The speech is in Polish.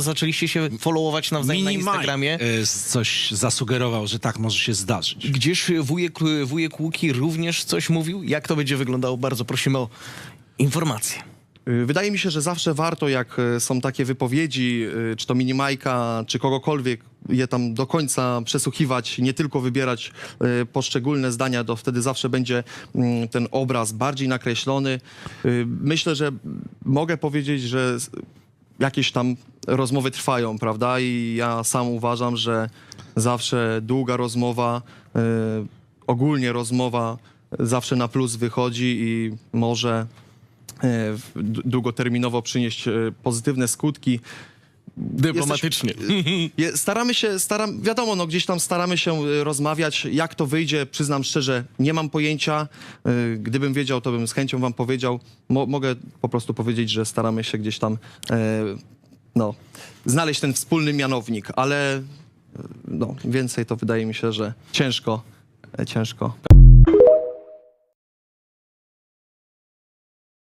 zaczęliście się followować nawzajem na Mini Mike Instagramie. e, coś zasugerował, że tak może się zdarzyć. Gdzież wujek, wujek Łuki również coś mówił? Jak to będzie wyglądało? Bardzo prosimy o informacje. Y, Wydaje mi się, że zawsze warto, jak y, są takie wypowiedzi, y, czy to Minimajka, czy kogokolwiek, je tam do końca przesłuchiwać, nie tylko wybierać poszczególne zdania, to wtedy zawsze będzie mm, ten obraz bardziej nakreślony. Myślę, że mogę powiedzieć, że jakieś tam rozmowy trwają, prawda? I ja sam uważam, że zawsze długa rozmowa, y, ogólnie rozmowa zawsze na plus wychodzi i może d- długoterminowo przynieść e, pozytywne skutki. Dyplomatycznie. Je- Staramy się, staram, wiadomo, no gdzieś tam staramy się e, rozmawiać, jak to wyjdzie, przyznam szczerze, nie mam pojęcia. E, Gdybym wiedział, to bym z chęcią wam powiedział. Mo mogę po prostu powiedzieć, że staramy się gdzieś tam e, no, znaleźć ten wspólny mianownik, ale no, więcej to wydaje mi się, że ciężko, ciężko.